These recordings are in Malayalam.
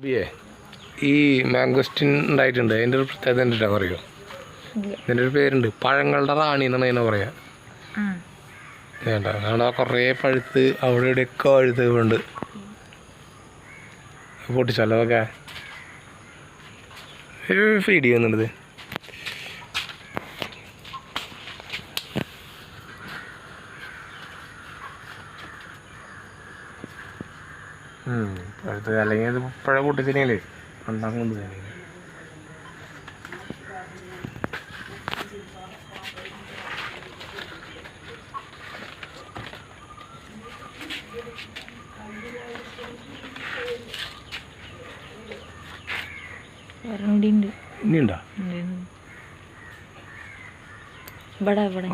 ബിയേ? ഈ മാംഗോസ്റ്റിൻ ഉണ്ടായിട്ടുണ്ട്. അതിന്റെ ഒരു പ്രത്യേകത എന്താ പറയുക? ഇതിന്റെ ഒരു പേരുണ്ട്. പഴങ്ങളുടെ റാണി എന്നാണ് അതിനെ പറയാ. വേണ്ട. കാരണം ആ കുറേ പഴുത്ത് അവിടെ ഇവിടെയൊക്കെ പഴുത്ത് ഉണ്ട് പൊട്ടിച്ചല്ലോ ഒക്കെ? ഫീഡ് ചെയ്യുന്നുണ്ട് ഇത്. ഉം. പഴുത്ത് അല്ലെങ്കിൽ അത് പഴ പൊട്ടിച്ചില്ലേ ഉണ്ടാകും കൊണ്ട് തന്നെ ഇനിയുണ്ടോ? ഇവിടെ ഇവിടെ.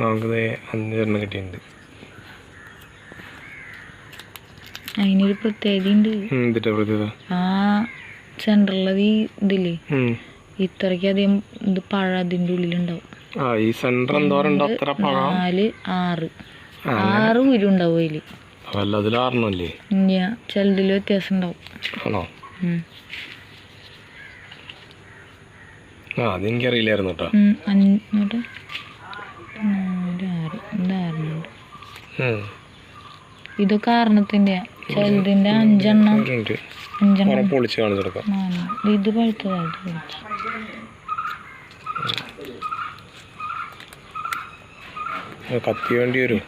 നമുക്കിത് അഞ്ചെണ്ണം കിട്ടിയിട്ടുണ്ട്. അതിനൊരു പ്രത്യേകത ഉണ്ട് എന്തിട്ടാ പ്രത്യേകത? ആ സെന്ററിലത് ഈ ഇതില്ലേ. ഇത്രയ്ക്കധികം ഇത് പഴ അതിന്റെ ഉള്ളിലുണ്ടാവും. ആ ഈ സെന്റർ എന്തോരം അത്ര പഴം? നാല് ആറ്. ആറ് ഉരുണ്ടാവും അതിൽ. ആറണല്ലേ ചിലതിൽ വ്യത്യാസം ഉണ്ടാവും ആണോ. ആ അതെനിക്കറിയില്ലായിരുന്നു കേട്ടോ. ഇതൊക്കെ കാരണത്തിന്റെ ചിലതിന്റെ അഞ്ചെണ്ണം. ഇത് പഴുത്തതായിട്ട് ഇത് കത്തി വേണ്ടി വരും.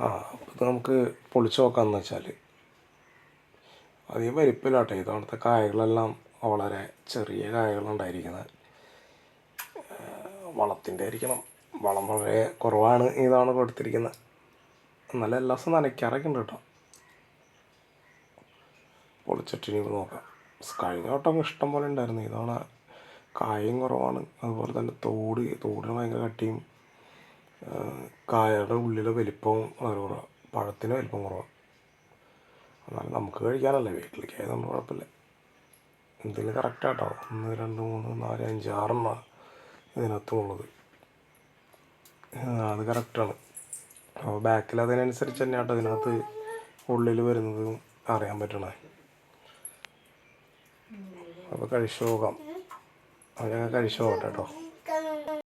ആ അപ്പോൾ ഇത് നമുക്ക് പൊളിച്ച് നോക്കാമെന്ന് വെച്ചാൽ അധികം വലിപ്പില്ലാട്ടെ ഇതവിടുത്തെ കായകളെല്ലാം വളരെ ചെറിയ കായകളുണ്ടായിരിക്കുന്നത്. വളത്തിന്റെ ആയിരിക്കണം. വളം വളരെ കുറവാണ് ഈ ഇതാണ് കൊടുത്തിരിക്കുന്നത്. എന്നാലും എല്ലാ ദിവസവും നനയ്ക്കാറൊക്കെ ഉണ്ട് കേട്ടോ. പൊളിച്ചിട്ട് ഇനി നോക്കാം. കഴിഞ്ഞ വട്ടം ഇഷ്ടം പോലെ ഉണ്ടായിരുന്നു. ഇതവണ കായും കുറവാണ്. അതുപോലെ തന്നെ തോട്. തോടിന് ഭയങ്കര കട്ടിയും കായയുടെ ഉള്ളിലെ വലിപ്പവും വളരെ കുറവാണ് പഴത്തിന് വലിപ്പം കുറവാണ് എന്നാലും നമുക്ക് കഴിക്കാനല്ലേ? വീട്ടിലേക്ക് ആയതുകൊണ്ട് കുഴപ്പമില്ല. എന്തെങ്കിലും കറക്റ്റാട്ടോ ഒന്ന് രണ്ട് മൂന്ന് നാല് അഞ്ച് ആറെണ്ണ ഇതിനകത്തുമുള്ളത് അത് കറക്റ്റാണ് അപ്പോൾ ബാക്കിൽ അതിനനുസരിച്ച് തന്നെ ആട്ടോ ഇതിനകത്ത് ഉള്ളിൽ വരുന്നതും അറിയാൻ പറ്റണേ. അപ്പോൾ കഴിച്ചു നോക്കാം അപ്പോൾ ഞങ്ങൾ കഴിച്ചു നോക്കട്ടെ കേട്ടോ